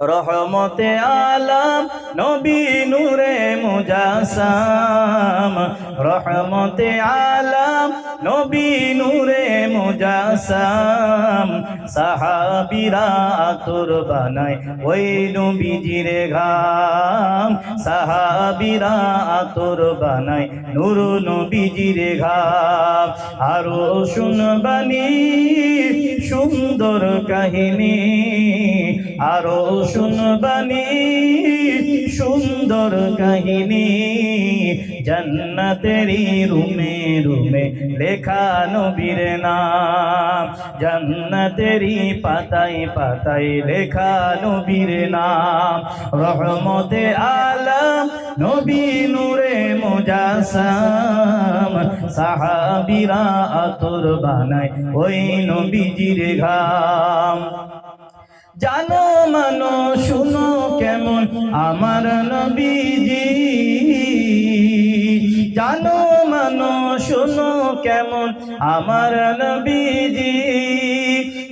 রহমতে আলাম, নবী নূরে মুজাসাম। রহমতে আলাম, নবী নূরে মুজাসাম। সাহাবিরা আতর বানায়, ওই নবীজির ঘাম। সাহাবিরা আতর বানায়, নূর নবীজির ঘাম। আরও শুনবানি, সুন্দর কাহিনী। আরও শুনবানি সুন্দর কাহিনী। জান্নাতেরি রুমে রুমে লেখা নবীর নাম। জান্নাতেরি পাতায় পাতায় লেখা নবীর নাম। রহমতে আলম নবী নূরে মুজাসাম। সাহাবিরা আতর বানায় ওই নবীজির ঘাম। জানো মানো, শুনো কেমন আমার নবীজি। জানো মানো, শুনো কেমন আমার নবীজি।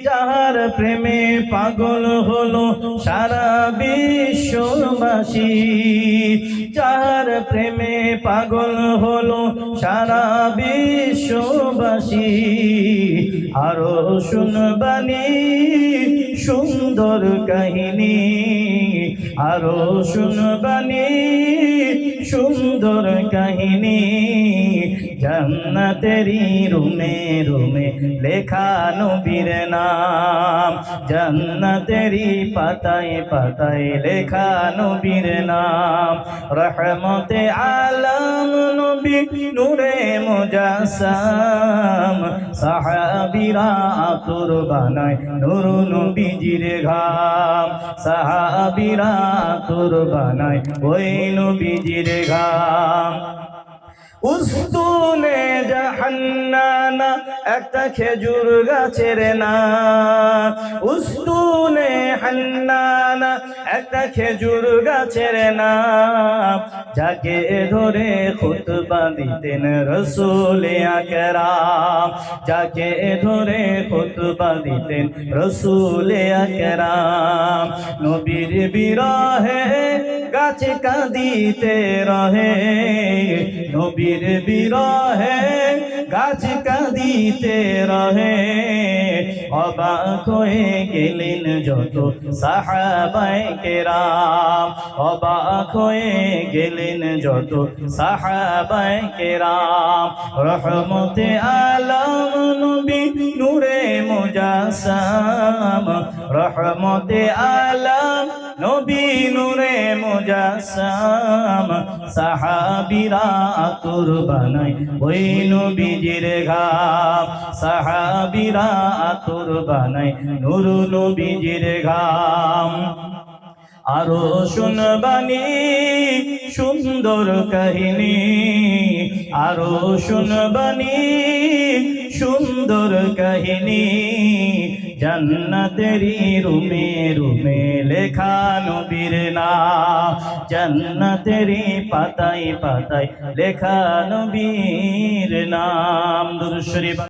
যাহার প্রেমে পাগল হলো সারা বিশ্ববাসী। যাহার প্রেমে পাগল হলো সারা বিশ্ববাসী। আরও শুনবানি। সুন্দর কাহিনী, আরও শুনবানি। সুন্দর কাহিনী, জান্নাতেরি রুমে রুমে লেখা নবীর নাম। জান্নাতেরি পাতায় পাতায় লেখা নবীর নাম। রহমতে নবী নূরে মজাসাম সাহাবিরা আতর বানায় নূর নবীজির ঘাম। সাহাবিরা আতর বানায় ওই নবীজির ঘাম। উস্তুনে জাহান্নানা, একটা খেজুর গাছের না উস্তুনে হান্নানা, একটা খেজুর গাছের না যাকে ধরে খুতবা দিতেন রসুলে আকরাম। যাকে ধরে খুতবা দিতেন রসুলে আকরাম। নবীর বিরহে গাছ কাঁদিতে রহে। নবীর বিরহে গাছ কাঁদিতে রহে। অবাক হয়ে গেলেন যত সাহাবায় কেরাম। অবাক হয়ে গেলেন যত সাহাবায় কেরাম। রহমতে আলম নবী নূরে মুজাসাম, রহমতে আলম নবী নূরে মুজাসাম, সাহাবিরা আতুর বানায় ওই নবীজির ঘাম সাহাবিরা আতুর বানায় নূর নবীজির ঘাম আরও শুনবানি সুন্দর কাহিনী আরও শুনবানি, সুন্দর কাহিনী। জন্নতেরি রুমে রুমে লেখা নবীর না জন্নতেরি পাতাই পাতাই লেখা নবীর নাম। দুরুদ শরীফ।